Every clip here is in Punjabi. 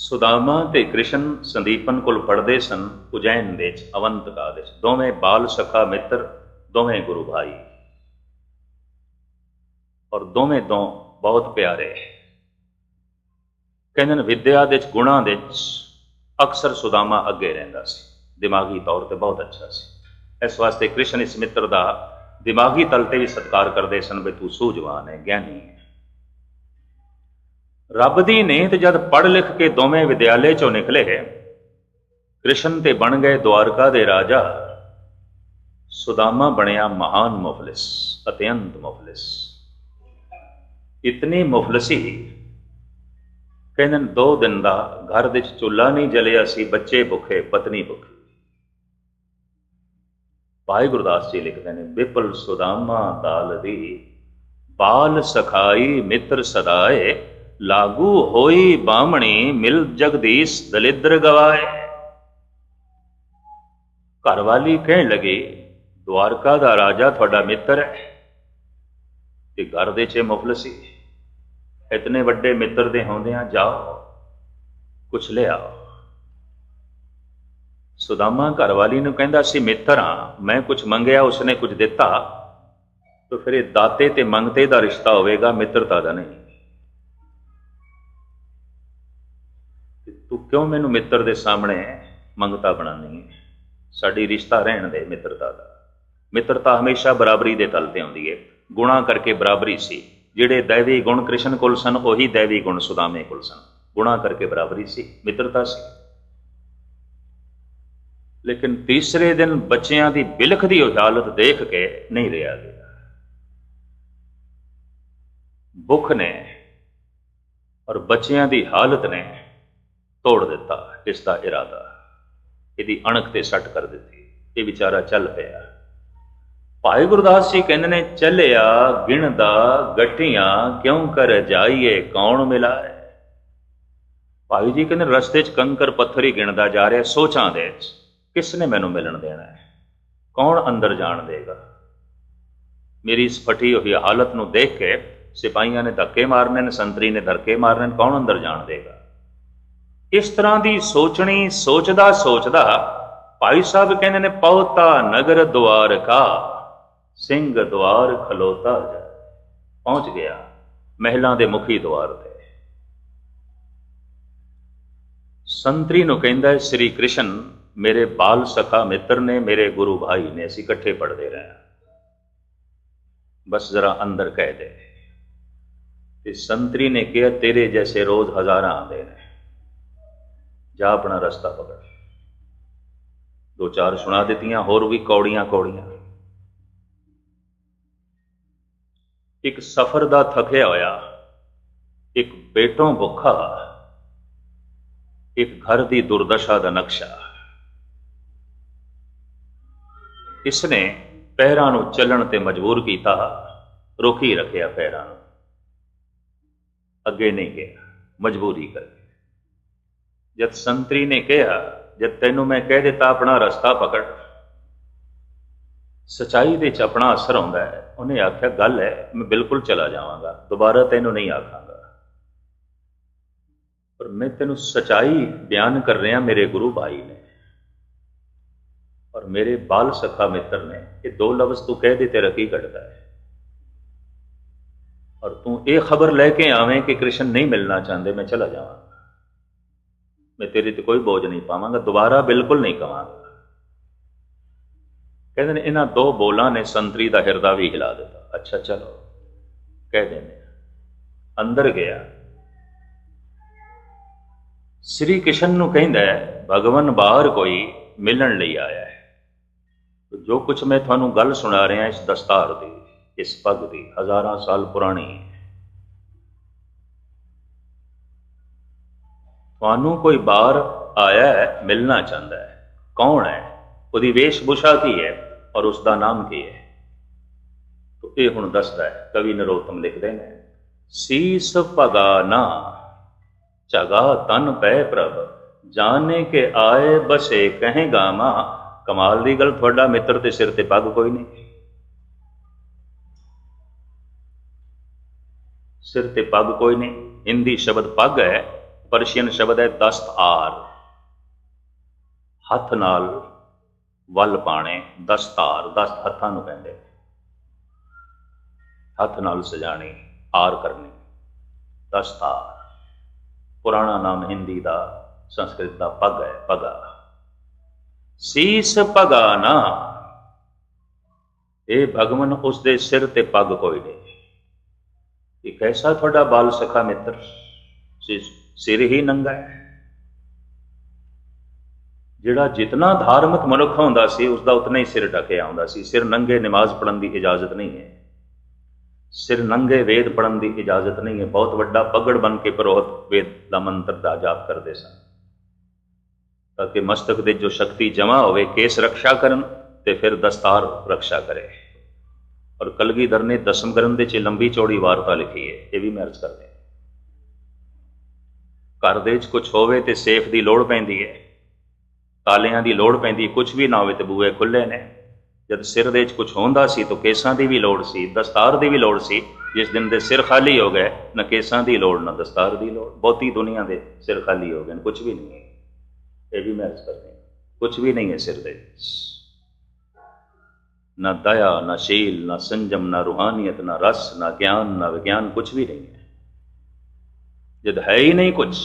ਸੁਦਾਮਾ ਤੇ ਕ੍ਰਿਸ਼ਨ ਸੰਦੀਪਨ ਕੋਲ ਪੜਦੇ ਸਨ, ਉਜੈਨ ਵਿੱਚ ਅਵੰਤ ਵਿੱਚ। ਦੋਵੇਂ ਬਾਲ ਸਖਾ ਮਿੱਤਰ, ਦੋਵੇਂ ਗੁਰੂ ਭਾਈ। ਔਰ ਦੋਵੇਂ ਦੋ ਬਹੁਤ ਪਿਆਰੇ। ਕਹਿੰਦੇ ਨੇ, ਵਿਦਿਆ ਦੇ ਗੁਣਾਂ ਦੇ ਵਿੱਚ ਅਕਸਰ ਸੁਦਾਮਾ ਅੱਗੇ ਰਹਿੰਦਾ ਸੀ। ਦਿਮਾਗੀ ਤੌਰ ਤੇ ਬਹੁਤ ਅੱਛਾ ਸੀ। ਇਸ ਵਾਸਤੇ ਕ੍ਰਿਸ਼ਨ ਇਸ ਮਿੱਤਰ ਦਾ ਦਿਮਾਗੀ ਤਲ ਤੇ ਵੀ ਸਤਿਕਾਰ ਕਰਦੇ ਸਨ, ਵੀ ਤੂੰ ਸੂਝਵਾਨ ਹੈ, ਗਿਆਨੀ ਹੈ। ਰੱਬ ਦੀ ਨੇਤ ਜਦ ਪੜ੍ਹ ਲਿਖ ਕੇ ਦੋਵੇਂ ਵਿਦਿਆਲੇ ਚੋਂ ਨਿਕਲੇ, ਕ੍ਰਿਸ਼ਨ ਤੇ ਬਣ ਗਏ ਦਵਾਰਕਾ ਦੇ ਰਾਜਾ। ਸੁਦਾਮਾ ਬਣਿਆ ਮਹਾਨ ਮੁਫਲਿਸ, ਅਤਿਅੰਤ ਮੁਫਲਿਸ। ਇਤਨੀ ਮੁਫਲਸੀ, ਕਹਿੰਦੇ ਦੋ ਦਿਨ ਦਾ ਘਰ ਵਿੱਚ ਚੁੱਲ੍ਹਾ ਨਹੀਂ ਜਲਿਆ ਸੀ, ਬੱਚੇ ਭੁੱਖੇ, ਪਤਨੀ ਭੁੱਖੀ। ਭਾਈ ਗੁਰਦਾਸ ਜੀ ਲਿਖਦੇ ਨੇ, ਵਿਪਲ ਸੁਦਾਮਾ ਦਾਲ ਦੀ, ਬਾਲ ਸਖਾਈ ਮਿੱਤਰ ਸਦਾਏ ਲਾਗੂ ਹੋਈ ਬਾਹਮਣੀ ਮਿਲ ਜਗਦੀਸ਼ ਦਲਿਦਰ ਗਵਾਏ। ਘਰਵਾਲੀ ਕਹਿਣ ਲੱਗੇ ਦਵਾਰਕਾ ਦਾ ਰਾਜਾ ਤੁਹਾਡਾ ਮਿੱਤਰ ਹੈ। ਤੇ ਘਰ ਦੇ ਚ ਮੁਫਲਸੀ ਇਤਨੇ ਵੱਡੇ ਮਿੱਤਰ ਦੇ ਹੁੰਦਿਆਂ ਜਾਓ, ਕੁਛ ਲਿਆਓ। ਸੁਦਾਮਾ ਘਰਵਾਲੀ ਨੂੰ ਕਹਿੰਦਾ ਸੀ, ਮਿੱਤਰ ਹਾਂ, ਮੈਂ ਕੁਝ ਮੰਗਿਆ, ਉਸਨੇ ਕੁਝ ਦਿੱਤਾ, ਤਾਂ ਫਿਰ ਇਹ ਦਾਤੇ ਤੇ ਮੰਗਤੇ ਦਾ ਰਿਸ਼ਤਾ ਹੋਵੇਗਾ, ਮਿੱਤਰਤਾ ਦਾ ਨਹੀਂ। ਤੂੰ ਕਿਉਂ ਮੈਨੂੰ ਮਿੱਤਰ ਦੇ ਸਾਹਮਣੇ ਮੰਗਤਾ ਬਣਾਉਣੀ ਹੈ ਸਾਡੀ ਰਿਸ਼ਤਾ ਰਹਿਣ ਦੇ ਮਿੱਤਰਤਾ ਦਾ। ਮਿੱਤਰਤਾ ਹਮੇਸ਼ਾ ਬਰਾਬਰੀ ਦੇ ਤਲ ਤੇ ਆਉਂਦੀ ਹੈ ਗੁਣਾ ਕਰਕੇ ਬਰਾਬਰੀ ਸੀ। ਜਿਹੜੇ ਦੇਵੀ ਗੁਣ ਕ੍ਰਿਸ਼ਨ ਕੋਲ ਸਨ, ਉਹੀ ਦੇਵੀ ਗੁਣ ਸੁਦਾਮੇ ਕੋਲ ਸਨ। ਗੁਣਾ ਕਰਕੇ ਬਰਾਬਰੀ ਸੀ, ਮਿੱਤਰਤਾ ਸੀ। ਲੇਕਿਨ ਤੀਸਰੇ ਦਿਨ ਬੱਚਿਆਂ ਦੀ ਬਿਲਖ ਦੀ ਹਾਲਤ ਦੇਖ ਕੇ ਨਹੀਂ ਰਿਹਾ ਗਿਆ। ਭੁੱਖ ਨੇ ਔਰ ਬੱਚਿਆਂ ਦੀ ਹਾਲਤ ਨੇ ਤੋੜ ਦਿੱਤਾ ਇਸ ਦਾ ਇਰਾਦਾ? ਇਹਦੀ ਅਣਖ ਤੇ ਸੱਟ ਕਰ ਦਿੱਤੀ। ਇਹ ਵਿਚਾਰਾ ਚੱਲ ਪਿਆ। ਭਾਈ ਗੁਰਦਾਸ ਜੀ ਕਹਿੰਦੇ ਨੇ, ਚੱਲਿਆ ਗਿਣਦਾ ਗੱਠੀਆਂ ਕਿਉਂ ਕਰ ਜਾਈਏ, ਕੌਣ ਮਿਲਾਏ ਭਾਈ ਜੀ ਕਹਿੰਦੇ, ਰਸਤੇ 'ਚ ਕੰਕਰ ਪੱਥਰ ਹੀ ਗਿਣਦਾ ਜਾ ਰਿਹਾ, ਸੋਚਾਂ ਦੇ ਵਿੱਚ, ਕਿਸ ਨੇ ਮੈਨੂੰ ਮਿਲਣ ਦੇਣਾ ਹੈ? ਕੌਣ ਅੰਦਰ ਜਾਣ ਦੇਗਾ? ਮੇਰੀ ਇਸ ਫਟੀ ਹੋਈ ਹਾਲਤ ਨੂੰ ਦੇਖ ਕੇ ਸਿਪਾਹੀਆਂ ਨੇ ਧੱਕੇ ਮਾਰਨੇ ਨੇ, ਸੰਤਰੀ ਨੇ ਧਰਕੇ ਮਾਰਨੇ ਕੌਣ ਅੰਦਰ ਜਾਣ ਦੇਗਾ? ਇਸ ਤਰ੍ਹਾਂ ਦੀ ਸੋਚਣੀ ਸੋਚਦਾ ਸੋਚਦਾ ਭਾਈ ਸਾਹਿਬ ਕਹਿੰਦੇ ਨੇ ਪਉਤਾ ਨਗਰ ਦੁਆਰ ਕਾ, ਸਿੰਘ ਦੁਆਰ ਖਲੋਤਾ ਜਾ। ਪਹੁੰਚ ਗਿਆ ਮਹਿਲਾਂ ਦੇ ਮੁਖੀ ਦੁਆਰ ਤੇ। ਸੰਤਰੀ ਨੂੰ ਕਹਿੰਦਾ ਹੈ ਸ੍ਰੀ ਕ੍ਰਿਸ਼ਨ, ਮੇਰੇ ਬਾਲ ਸਖਾ ਮਿੱਤਰ ਨੇ, ਮੇਰੇ ਗੁਰੂ ਭਾਈ ਨੇ, ਅਸੀਂ ਇਕੱਠੇ ਪੜਦੇ ਰਹੇ ਬਸ ਜ਼ਰਾ ਅੰਦਰ ਕਹਿ ਦੇ। ਤੇ ਸੰਤਰੀ ਨੇ ਕਿਹਾ, ਤੇਰੇ ਜੈਸੇ ਰੋਜ਼ ਹਜ਼ਾਰਾਂ ਆਉਂਦੇ ਨੇ। ਜਾ ਆਪਣਾ ਰਸਤਾ ਪਕੜ। ਦੋ ਚਾਰ ਸੁਣਾ ਦਿੱਤੀਆਂ, ਹੋਰ ਵੀ ਕੌੜੀਆਂ ਕੌੜੀਆਂ। ਇੱਕ ਸਫ਼ਰ ਦਾ ਥਕਿਆ ਹੋਇਆ, ਇੱਕ ਬੇਟੋਂ ਭੁੱਖਾ, ਇੱਕ ਘਰ ਦੀ ਦੁਰਦਸ਼ਾ ਦਾ ਨਕਸ਼ਾ। ਇਸ ਨੇ ਪੈਰਾਂ ਨੂੰ ਚੱਲਣ ਤੇ ਮਜਬੂਰ ਕੀਤਾ, ਰੋਕੀ ਰੱਖਿਆ ਪੈਰਾਂ ਨੂੰ। ਅੱਗੇ ਨਹੀਂ ਗਿਆ, ਮਜਬੂਰੀ ਕਰਕੇ। ਜਦ ਸੰਤਰੀ ਨੇ ਕਿਹਾ, ਜਦ ਤੈਨੂੰ ਮੈਂ ਕਹਿ ਦਿੱਤਾ ਆਪਣਾ ਰਸਤਾ ਪਕੜ, ਸਚਾਈ ਦੇ ਚ ਆਪਣਾ ਅਸਰ ਆਉਂਦਾ ਹੈ। ਉਹਨੇ ਆਖਿਆ, ਗੱਲ ਹੈ, ਮੈਂ ਬਿਲਕੁਲ ਚਲਾ ਜਾਵਾਂਗਾ, ਦੁਬਾਰਾ ਤੈਨੂੰ ਨਹੀਂ ਆਖਾਂਗਾ। ਪਰ ਮੈਂ ਤੈਨੂੰ ਸਚਾਈ ਬਿਆਨ ਕਰ ਰਿਹਾ, ਮੇਰੇ ਗੁਰੂ ਭਾਈ ਨੇ। ਔਰ ਮੇਰੇ ਬਾਲ ਸਖਾ ਮਿੱਤਰ ਨੇ, ਇਹ ਦੋ ਲਫ਼ਜ਼ ਤੂੰ ਕਹਿ ਦੇ, ਤੇਰਾ ਕੀ ਘਟਦਾ ਹੈ? ਔਰ ਤੂੰ ਇਹ ਖਬਰ ਲੈ ਕੇ ਆਵੇਂ ਕਿ ਕ੍ਰਿਸ਼ਨ ਨਹੀਂ ਮਿਲਣਾ ਚਾਹੁੰਦੇ, ਮੈਂ ਚਲਾ ਜਾਵਾਂਗਾ ਮੈਂ ਤੇਰੇ ਤੇ ਕੋਈ ਬੋਝ ਨਹੀਂ ਪਾਵਾਂਗਾ, ਦੁਬਾਰਾ ਬਿਲਕੁਲ ਨਹੀਂ ਕਵਾਂਗਾ। ਕਹਿੰਦੇ ਨੇ, ਇਹਨਾਂ ਦੋ ਬੋਲਾਂ ਨੇ ਸੰਤਰੀ ਦਾ ਹਿਰਦਾ ਵੀ ਹਿਲਾ ਦਿੱਤਾ। ਅੱਛਾ, ਚਲੋ, ਕਹਿ ਦਿੰਦੇ ਅੰਦਰ ਗਿਆ। ਸ੍ਰੀ ਕ੍ਰਿਸ਼ਨ ਨੂੰ ਕਹਿੰਦਾ ਹੈ, ਭਗਵਾਨ, ਬਾਹਰ ਕੋਈ ਮਿਲਣ ਲਈ ਆਇਆ ਹੈ। ਜੋ ਕੁਝ ਮੈਂ ਤੁਹਾਨੂੰ ਗੱਲ ਸੁਣਾ ਰਿਹਾ ਇਸ ਦਸਤਾਰ ਦੀ, ਇਸ ਪੱਗ ਦੀ, ਹਜ਼ਾਰਾਂ ਸਾਲ ਪੁਰਾਣੀ ਹੈ। ਤੁਹਾਨੂੰ ਕੋਈ ਬਾਹਰ ਆਇਆ ਹੈ, ਮਿਲਣਾ ਚਾਹੁੰਦਾ ਹੈ। ਕੌਣ ਹੈ? ਉਹਦੀ ਵੇਸ਼ਭੂਸ਼ਾ ਕੀ ਹੈ ਔਰ ਉਸ ਦਾ ਨਾਮ ਕੀ ਹੈ? ਤੋ ਇਹ ਹੁਣ ਦੱਸਦਾ ਹੈ, ਕਵੀ ਨਰੋਤਮ ਲਿਖਦੇ ਨੇ, ਸੀਸ ਪਗਾਨਾ ਝਗਾ ਤਨ ਪੈ ਪ੍ਰਭ, ਜਾਣੇ ਕੇ ਆਏ ਬਸੇ ਕਹੇ ਗਾਮਾ, ਕਮਾਲ ਦੀ ਗੱਲ ਤੁਹਾਡਾ ਮਿੱਤਰ ਤੇ ਸਿਰ ਤੇ ਪੱਗ ਕੋਈ ਨਹੀਂ। ਸਿਰ ਤੇ ਪੱਗ ਕੋਈ ਨਹੀਂ ਹਿੰਦੀ ਸ਼ਬਦ ਪੱਗ ਹੈ ਪਰਸ਼ੀਅਨ ਸ਼ਬਦ ਹੈ ਦਸਤਾਰ ਹੱਥ ਨਾਲ ਵੱਲ ਪਾਣੇ ਦਸਤਾਰ ਦਸਤ ਹੱਥਾਂ ਨੂੰ ਕਹਿੰਦੇ। ਹੱਥ ਨਾਲ ਸਜਾਣੀ ਆਰ ਕਰਨੀ। ਦਸਤਾਰ ਪੁਰਾਣਾ ਨਾਮ ਹਿੰਦੀ ਦਾ, ਸੰਸਕ੍ਰਿਤ ਦਾ ਪੱਗ ਹੈ, ਪਗਾ। ਸੀਸ ਪਗਾ ਨਾ। ਇਹ ਭਗਵਨ ਉਸ ਦੇ ਸਿਰ ਤੇ ਪੱਗ ਕੋਈ ਨਹੀਂ। ਇਹ ਕੈਸਾ ਤੁਹਾਡਾ ਬਾਲ ਸਖਾ ਮਿੱਤਰ? ਸਿਰ ਹੀ ਨੰਗਾ ਹੈ। ਜਿਹੜਾ ਜਿਤਨਾ ਧਾਰਮਿਕ ਮਨੁੱਖ ਹੁੰਦਾ ਸੀ ਉਸ ਦਾ ਉਤਨਾ ਹੀ ਸਿਰ ਢਕਿਆ ਹੁੰਦਾ ਸੀ। ਸਿਰ ਨੰਗੇ ਨਮਾਜ਼ ਪੜਨ ਦੀ ਇਜਾਜ਼ਤ ਨਹੀਂ ਹੈ। ਸਿਰ ਨੰਗੇ ਵੇਦ ਪੜਨ ਦੀ ਇਜਾਜ਼ਤ ਨਹੀਂ ਹੈ। ਬਹੁਤ ਵੱਡਾ ਪਗੜ ਬਨ ਕੇ ਪਰੋਹਤ ਵੇਦ ਦਾ ਮੰਤਰ ਦਾ ਜਾਪ ਕਰਦੇ ਸਨ। ਤਾਂ ਕਿ ਮਸਤਕ ਦੇ ਜੋ ਸ਼ਕਤੀ ਜਮਾ ਹੋਵੇ, ਕੇਸ ਰੱਖਿਆ ਕਰਨ ਤੇ ਫਿਰ ਦਸਤਾਰ ਰੱਖਿਆ ਕਰੇ। ਔਰ ਕਲਗੀਧਰ ਨੇ ਦਸਮ ਗ੍ਰੰਥ ਦੇ ਚ ਲੰਬੀ ਚੌੜੀ ਵਾਰਤਾ ਲਿਖੀ ਹੈ। ਇਹ ਵੀ ਮੈਂ ਅਰਜ਼ ਕਰਦੇ ਘਰ ਦੇ ਵਿੱਚ ਕੁਝ ਹੋਵੇ ਤੇ ਸੇਫ ਦੀ ਲੋੜ ਪੈਂਦੀ ਹੈ। ਤਾਲਿਆਂ ਦੀ ਲੋੜ ਪੈਂਦੀ ਕੁਝ ਵੀ ਨਾ ਹੋਵੇ ਤੇ ਬੂਏ ਖੁੱਲੇ ਨੇ। ਜਦ ਸਿਰ ਦੇ ਵਿੱਚ ਕੁਝ ਹੁੰਦਾ ਸੀ ਤਾਂ ਕੇਸਾਂ ਦੀ ਵੀ ਲੋੜ ਸੀ, ਦਸਤਾਰ ਦੀ ਵੀ ਲੋੜ ਸੀ। ਜਿਸ ਦਿਨ ਦੇ ਸਿਰ ਖਾਲੀ ਹੋ ਗਏ, ਨਾ ਕੇਸਾਂ ਦੀ ਲੋੜ, ਨਾ ਦਸਤਾਰ ਦੀ ਲੋੜ। ਬਹੁਤੀ ਦੁਨੀਆ ਦੇ ਸਿਰ ਖਾਲੀ ਹੋ ਗਏ ਕੁਝ ਵੀ ਨਹੀਂ ਹੈ। ਇਹ ਵੀ ਮੈਂ ਅਰਜ਼ ਕਰਦੇ ਕੁਝ ਵੀ ਨਹੀਂ ਹੈ ਸਿਰ ਦੇ ਨਾ ਦਇਆ, ਨਾ ਸ਼ੀਲ, ਨਾ ਸੰਜਮ, ਨਾ ਰੂਹਾਨੀਅਤ, ਨਾ ਰਸ, ਨਾ ਗਿਆਨ, ਨਾ ਵਿਗਿਆਨ ਕੁਝ ਵੀ ਨਹੀਂ ਹੈ। ਜਦ ਹੈ ਹੀ ਨਹੀਂ ਕੁਝ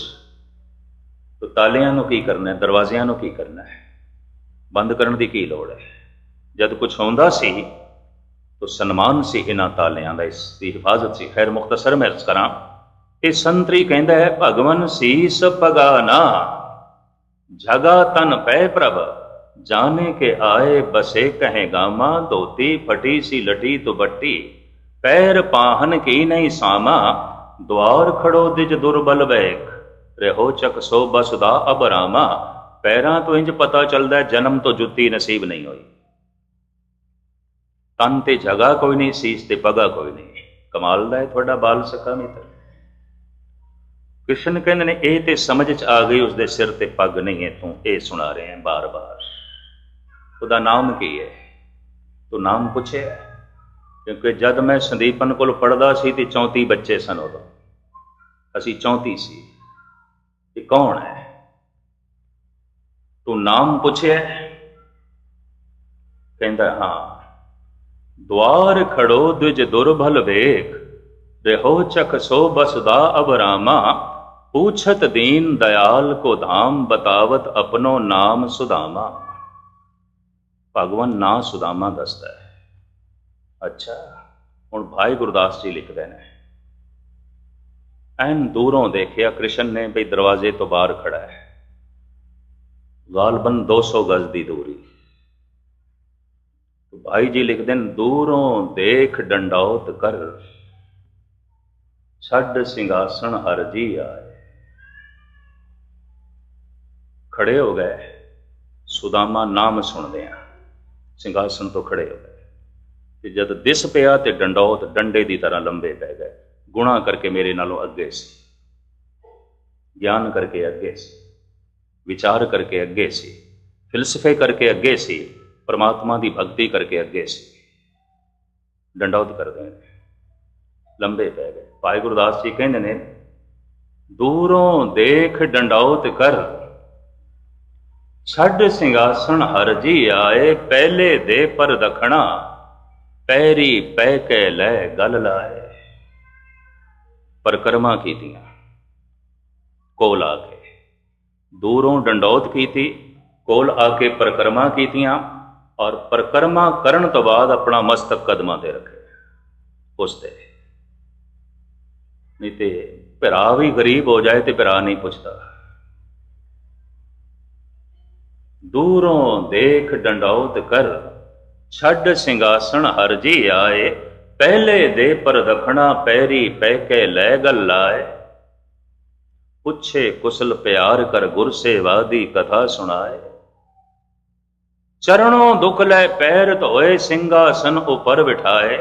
ਤਾਂ ਤਾਲਿਆਂ ਨੂੰ ਕੀ ਕਰਨਾ ਹੈ, ਦਰਵਾਜ਼ਿਆਂ ਨੂੰ ਕੀ ਕਰਨਾ ਹੈ? ਬੰਦ ਕਰਨ ਦੀ ਕੀ ਲੋੜ ਹੈ? ਜਦ ਕੁਝ ਹੁੰਦਾ ਸੀ, ਤਾਂ ਸਨਮਾਨ ਸੀ ਇਹਨਾਂ ਤਾਲਿਆਂ ਦਾ, ਇਸ ਦੀ ਹਿਫਾਜ਼ਤ ਸੀ। ਖੈਰ, ਮੁਖਤਸਰ ਮੈਂ ਅਰਜ਼ ਕਰਾਂ, ਇਹ ਸੰਤਰੀ ਕਹਿੰਦਾ ਹੈ, ਭਗਵਨ ਸੀਸ ਪਗਾਨਾ ਜਗਾ ਤਨ ਪੈ ਪ੍ਰਭ, ਜਾਣੇ ਕੇ ਆਏ ਬਸੇ ਕਹੇ ਗਾਮਾ, ਧੋਤੀ ਫਟੀ ਸੀ ਲਟੀ ਤੋ ਪੈਰ ਪਾਹਨ ਕੀ ਨਹੀਂ ਸਾਮਾ ਦਵਾਰ ਖੜੋ ਦਿਜ ਦੁਰਬਲ ਬੈਕ ਰਹੋ ਚਕ ਸੋ ਬਸਦਾ ਅਬਰਾਮਾ, ਪੈਰਾਂ ਤੋਂ ਇੰਜ ਪਤਾ ਚੱਲਦਾ ਜਨਮ ਤੋਂ ਜੁੱਤੀ ਨਸੀਬ ਨਹੀਂ ਹੋਈ। ਤਨ ਤੇ ਜਗਾ ਕੋਈ ਨਹੀਂ, ਸੀਸ ਤੇ ਪਗਾ ਕੋਈ ਨਹੀਂ। ਕਮਾਲ ਦਾ ਹੈ ਤੁਹਾਡਾ ਬਾਲ ਸਖਾ ਮਿੱਤਰ। ਕ੍ਰਿਸ਼ਨ ਕਹਿੰਦੇ ਨੇ, ਇਹ ਤੇ ਸਮਝ ਚ ਆ ਗਈ ਉਸ ਦੇ ਸਿਰ ਤੇ ਪੱਗ ਨਹੀਂ ਹੈ, ਤੂੰ ਇਹ ਸੁਣਾ ਰਹੇ ਹੈ ਬਾਰ-ਬਾਰ। ਉਹਦਾ ਨਾਮ ਕੀ ਹੈ? ਤੂੰ ਨਾਮ ਪੁੱਛਿਆ ਕਿਉਂਕਿ ਜਦ ਮੈਂ ਸੰਦੀਪਨ ਕੋਲ ਪੜਦਾ ਸੀ ਤੇ 34 ਬੱਚੇ ਸਨ ਉਦੋਂ ਅਸੀਂ 34 ਸੀ ਇਹ ਕੌਣ ਹੈ ਤੂੰ ਨਾਮ ਪੁੱਛਿਆ ਕਹਿੰਦਾ ਹਾਂ ਦਵਾਰ ਖੜੋ ਦੁਜ ਦੁਰਭਲ ਵੇਖ ਰਹੋ ਚਖ ਸੋ ਬਸਦਾ ਅਬਰਾਮਾ पूछत दीन दयाल को धाम बतावत अपनो नाम सुदामा ਭਗਵਾਨ ਨਾਂ ਸੁਦਾਮਾ ਦੱਸਦਾ ਹੈ ਅੱਛਾ, ਹੁਣ ਭਾਈ ਗੁਰਦਾਸ ਜੀ ਲਿਖਦੇ ਨੇ। ਐਨ ਦੂਰੋਂ ਦੇਖਿਆ ਕ੍ਰਿਸ਼ਨ ਨੇ ਬਈ ਦਰਵਾਜ਼ੇ ਤੋਂ ਬਾਹਰ ਖੜਾ ਹੈ। ਗਾਲਬਨ 200 ਗਜ਼ ਦੀ ਦੂਰੀ। ਭਾਈ ਜੀ ਲਿਖਦੇ ਨੇ, ਦੂਰੋਂ ਦੇਖ ਡੰਡੌਤ ਕਰ, ਛੱਡ ਸਿੰਘਾਸਣ ਹਰ ਜੀ ਆਏ। ਖੜੇ ਹੋ ਗਏ। ਸੁਦਾਮਾ ਨਾਮ ਸੁਣਦੇ ਆ। ਸਿੰਘਾਸਣ ਤੋਂ ਖੜੇ ਹੋ ਗਏ। ਤੇ ਜਦ ਦਿਸ ਪਿਆ ਤੇ ਡੰਡੌਤ ਡੰਡੇ ਦੀ ਤਰ੍ਹਾਂ ਲੰਬੇ ਪੈ ਗਏ। ਗੁਣਾ ਕਰਕੇ ਮੇਰੇ ਨਾਲੋਂ ਅੱਗੇ ਸੀ। ਗਿਆਨ ਕਰਕੇ ਅੱਗੇ ਸੀ। ਵਿਚਾਰ ਕਰਕੇ ਅੱਗੇ ਸੀ। ਫਿਲਸਫੇ ਕਰਕੇ ਅੱਗੇ ਸੀ। ਪਰਮਾਤਮਾ ਦੀ ਭਗਤੀ ਕਰਕੇ ਅੱਗੇ ਸੀ। ਡੰਡੌਤ ਕਰਦੇ ਨੇ। ਲੰਬੇ ਪੈ ਗਏ। ਭਾਈ ਗੁਰਦਾਸ ਜੀ ਕਹਿੰਦੇ ਨੇ, ਦੂਰੋਂ ਦੇਖ ਡੰਡੌਤ ਕਰ। ਛੱਡ ਸਿੰਘਾਸਣ ਹਰ ਜੀ ਆਏ, ਪਹਿਲੇ ਦੇ ਪਰ ਦਖਣਾ। ਪੈਰੀ ਪੈ ਕੇ ਲੈ ਗੱਲ ਲਾਏ। ਪਰਕਰਮਾ ਕੀਤੀਆਂ, ਕੋਲ ਆ ਕੇ। ਦੂਰੋਂ ਡੰਡੌਤ ਕੀਤੀ, ਕੋਲ ਆ ਕੇ ਪਰਕਰਮਾ ਕੀਤੀਆਂ ਔਰ ਪਰਕਰਮਾ ਕਰਨ ਤੋਂ ਬਾਅਦ ਆਪਣਾ ਮਸਤਕ ਕਦਮਾਂ ਤੇ ਰੱਖੇ। ਉਸ ਤੇ। ਨਹੀਂ ਤੇ ਭਰਾ ਵੀ ਗਰੀਬ ਹੋ ਜਾਏ ਤੇ ਭਰਾ ਨਹੀਂ ਪੁੱਛਦਾ। ਦੂਰੋਂ ਦੇਖ ਡੰਡੌਤ ਕਰ ਛੱਡ ਸਿੰਘਾਸਣ ਹਰ ਜੀ ਆਏ, ਪਹਿਲੇ ਦੇ ਪਰ ਦਖਣਾ ਪੈਰੀ ਪੈ ਕੇ ਲੈ ਗਲ ਲਾਏ। ਪੁੱਛੇ ਕੁਸਲ ਪਿਆਰ ਕਰ ਗੁਰ ਸੇਵਾ ਦੀ ਕਥਾ ਸੁਣਾਏ। ਚਰਣੋਂ ਦੁਖ ਲੈ ਪੈਰ ਧੋਏ, ਸਿੰਘਾਸਨ ਉਪਰ ਬਿਠਾਏ।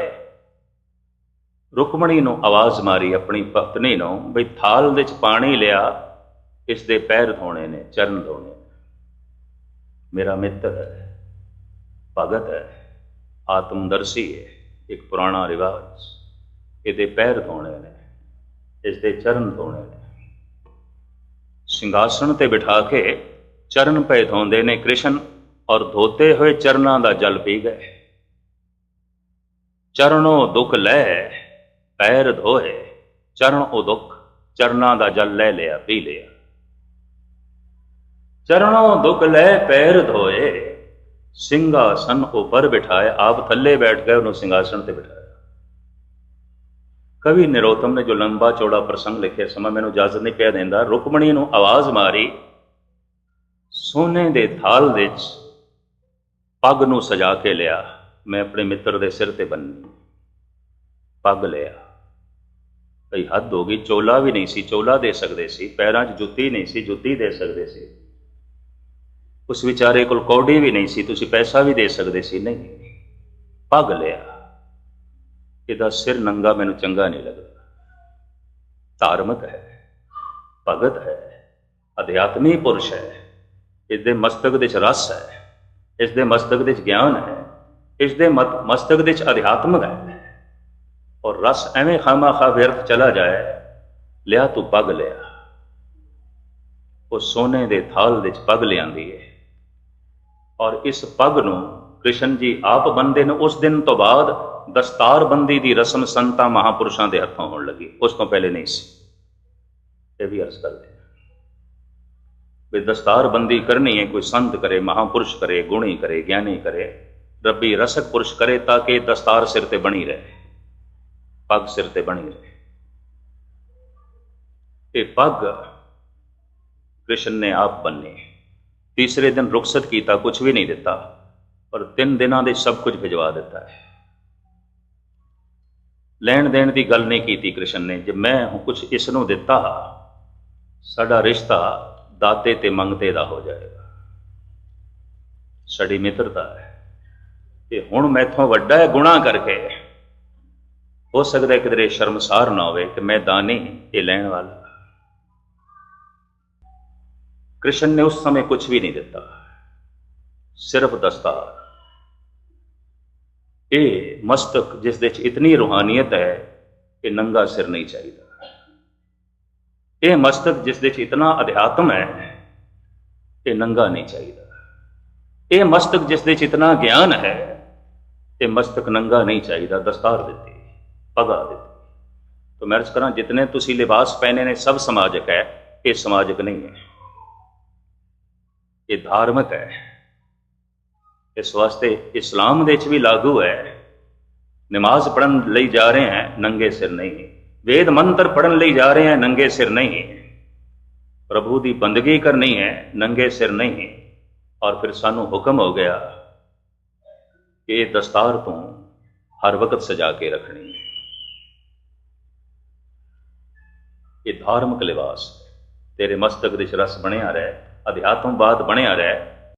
ਰੁਕਮਣੀ ਨੂੰ ਆਵਾਜ਼ ਮਾਰੀ ਆਪਣੀ ਪਤਨੀ ਨੂੰ, ਬਈ ਥਾਲ ਵਿੱਚ ਪਾਣੀ ਲਿਆ, ਇਸ ਦੇ ਪੈਰ ਧੋਣੇ ਨੇ, ਚਰਨ ਧੋਣੇ ਮੇਰਾ ਮਿੱਤਰ ਹੈ, ਭਗਤ ਹੈ। ਆਤਮਦਰਸ਼ੀ ਹੈ ਇੱਕ ਪੁਰਾਣਾ ਰਿਵਾਜ। ਇਹਦੇ ਪੈਰ ਧੋਣੇ ਨੇ ਇਸ ਦੇ ਚਰਨ ਧੋਣੇ ਨੇ। ਸਿੰਘਾਸਣ ਤੇ ਬਿਠਾ ਕੇ ਚਰਨ ਪਏ ਧੋਂਦੇ ਨੇ ਕ੍ਰਿਸ਼ਨ ਔਰ ਧੋਤੇ ਹੋਏ ਚਰਨਾਂ ਦਾ ਜਲ ਪੀ ਗਏ। ਚਰਨੋਂ ਦੁੱਖ ਲੈ, ਪੈਰ ਧੋਏ, ਚਰਨ ਉਹ ਦੁੱਖ ਚਰਨਾਂ ਦਾ ਜਲ ਲੈ ਲਿਆ, ਪੀ ਲਿਆ। ਚਰਨੋ ਦੁੱਖ ਲੈ, ਪੈਰ ਧੋਏ। ਸਿੰਘਾਸਨ ਉਪਰ ਬਿਠਾਏ ਆਪ ਥੱਲੇ ਬੈਠ ਗਏ, ਉਹਨੂੰ ਸਿੰਘਾਸਨ ਤੇ ਬਿਠਾਇਆ। ਕਵੀ ਨਿਰੋਤਮ ਨੇ ਜੋ ਲੰਬਾ ਚੌੜਾ ਪ੍ਰਸੰਗ ਲਿਖਿਆ, ਸਮਾਂ ਮੈਨੂੰ ਇਜਾਜ਼ਤ ਨਹੀਂ ਪਿਆ ਦਿੰਦਾ, ਰੁਕਮਣੀ ਨੂੰ ਆਵਾਜ਼ ਮਾਰੀ, ਸੋਨੇ ਦੇ ਥਾਲ ਵਿੱਚ ਪੱਗ ਨੂੰ ਸਜਾ ਕੇ ਲਿਆ, ਮੈਂ ਆਪਣੇ ਮਿੱਤਰ ਦੇ ਸਿਰ ਤੇ ਬੰਨੀ, ਪੱਗ ਲਿਆ। ਭਈ ਹੱਦ ਹੋ ਗਈ, ਚੋਲਾ ਵੀ ਨਹੀਂ ਸੀ, ਚੋਲਾ ਦੇ ਸਕਦੇ ਸੀ, ਪੈਰਾਂ 'ਚ ਜੁੱਤੀ ਨਹੀਂ ਸੀ, ਜੁੱਤੀ ਦੇ ਸਕਦੇ ਸੀ। ਉਸ ਵਿਚਾਰੇ ਕੋਲ ਕੌਡੀ ਵੀ ਨਹੀਂ ਸੀ, ਤੁਸੀਂ ਪੈਸਾ ਵੀ ਦੇ ਸਕਦੇ ਸੀ, ਨਹੀਂ। ਪੱਗ ਲਿਆ। ਇਹਦਾ ਸਿਰ ਨੰਗਾ ਮੈਨੂੰ ਚੰਗਾ ਨਹੀਂ ਲੱਗਦਾ। ਧਾਰਮਿਕ ਹੈ, ਭਗਤ ਹੈ, ਅਧਿਆਤਮੀ ਪੁਰਸ਼ ਹੈ। ਇਸ ਦੇ ਮਸਤਕ ਦੇ ਚ ਰਸ ਹੈ ਇਸ ਦੇ ਮਸਤਕ ਦੇ ਚ ਗਿਆਨ ਹੈ ਇਸ ਦੇ ਮਸਤਕ ਦੇ ਚ ਅਧਿਆਤਮਕ ਹੈ। ਔਰ ਰਸ ਐਵੇਂ ਖਾਮਾ ਵਿਅਰਥ ਚਲਾ ਜਾਏ, ਲਿਆ ਤੂੰ ਪੱਗ ਲਿਆ। ਉਹ ਸੋਨੇ ਦੇ ਥਾਲ ਵਿੱਚ ਪੱਗ ਲਿਆਂਦੀ ਹੈ। ਔਰ ਇਸ ਪੱਗ ਨੂੰ ਕ੍ਰਿਸ਼ਨ ਜੀ ਆਪ ਬੰਦੇ ਨੇ। ਉਸ ਦਿਨ ਤੋਂ ਬਾਅਦ ਦਸਤਾਰਬੰਦੀ ਦੀ ਰਸਮ ਸੰਤਾਂ ਮਹਾਪੁਰਸ਼ਾਂ ਦੇ ਹੱਥੋਂ ਹੋਣ ਲੱਗੀ। ਉਸ ਤੋਂ ਪਹਿਲੇ ਨਹੀਂ ਸੀ। ਇਹ ਵੀ ਅਰਜ਼ ਕਰਦੇ ਵੀ ਦਸਤਾਰਬੰਦੀ ਕਰਨੀ ਹੈ, ਕੋਈ ਸੰਤ ਕਰੇ, ਮਹਾਪੁਰਸ਼ ਕਰੇ, ਗੁਣੀ ਕਰੇ, ਗਿਆਨੀ ਕਰੇ, ਰੱਬੀ ਰਸਕ ਪੁਰਸ਼ ਕਰੇ ਤਾਂ ਕਿ ਦਸਤਾਰ ਸਿਰ ਤੇ ਬਣੀ ਰਹੇ। ਪੱਗ ਸਿਰ ਤੇ ਬਣੀ ਰਹੇ। ਇਹ ਪੱਗ ਕ੍ਰਿਸ਼ਨ ਨੇ ਆਪ ਬੰਨੇ। ਤੀਸਰੇ ਦਿਨ ਰੁਖਸਤ ਕੀਤਾ ਕੁਝ ਵੀ ਨਹੀਂ ਦਿੱਤਾ, ਪਰ ਤਿੰਨ ਦਿਨਾਂ ਦੇ ਸਭ ਕੁਝ ਭਿਜਵਾ ਦਿੱਤਾ ਹੈ। ਲੈਣ ਦੇਣ ਦੀ ਗੱਲ ਨਹੀਂ ਕੀਤੀ ਕ੍ਰਿਸ਼ਨ ਨੇ, ਜੇ ਮੈਂ ਕੁਝ ਇਸ ਨੂੰ ਦਿੱਤਾ, ਸਾਡਾ ਰਿਸ਼ਤਾ ਦਾਤੇ ਤੇ ਮੰਗਤੇ ਦਾ ਹੋ ਜਾਏਗਾ। ਸਾਡੀ ਮਿੱਤਰਤਾ ਹੈ। ਤੇ ਹੁਣ ਮੈਥੋਂ ਵੱਡਾ ਹੈ ਗੁਨਾਹ ਕਰਕੇ, ਹੋ ਸਕਦਾ ਕਿਦਰੇ ਸ਼ਰਮਸਾਰ ਨਾ ਹੋਵੇ ਕਿ ਮੈਂ ਦਾਨੀ, ਇਹ ਲੈਣ ਵਾਲਾ। कृष्ण ने उस समय कुछ भी नहीं देता। सिर्फ़ दस्तार। ए मस्तक जिस देश इतनी रूहानियत है कि नंगा सिर नहीं चाहिए। ए मस्तक जिस देश इतना अध्यात्म है कि नंगा नहीं चाहिए। ए मस्तक जिस देश इतना ज्ञान है ये मस्तक नंगा नहीं चाहिए। दस्तार देती, पगा देती। तो मैं करा, जितने तुम लिबास पहने ने, सब समाजक है, ये समाजक नहीं है। ਇਹ ਧਾਰਮਿਕ ਹੈ। ਇਸ ਵਾਸਤੇ ਇਸਲਾਮ ਦੇ ਵਿੱਚ ਵੀ ਲਾਗੂ ਹੈ। ਨਮਾਜ਼ ਪੜਨ ਲਈ ਜਾ ਰਹੇ ਹਾਂ, ਨੰਗੇ ਸਿਰ ਨਹੀਂ। ਵੇਦ ਮੰਤਰ ਪੜਨ ਲਈ ਜਾ ਰਹੇ ਹੈ, ਨੰਗੇ ਸਿਰ ਨਹੀਂ। ਪ੍ਰਭੂ ਦੀ ਬੰਦਗੀ ਕਰਨੀ ਹੈ, ਨੰਗੇ ਸਿਰ ਨਹੀਂ। ਔਰ ਫਿਰ ਸਾਨੂੰ ਹੁਕਮ ਹੋ ਗਿਆ ਕਿ ਇਹ ਦਸਤਾਰ ਤੋਂ ਹਰ ਵਕਤ ਸਜਾ ਕੇ ਰੱਖਣੀ ਹੈ। ਇਹ ਧਾਰਮਿਕ ਲਿਬਾਸ ਤੇਰੇ ਮਸਤਕ ਦੇ ਰਸ ਬਣਿਆ ਰਹੇ। ਅਧਿਆਤਮਵਾਦ ਬਣਿਆ ਰਹਿ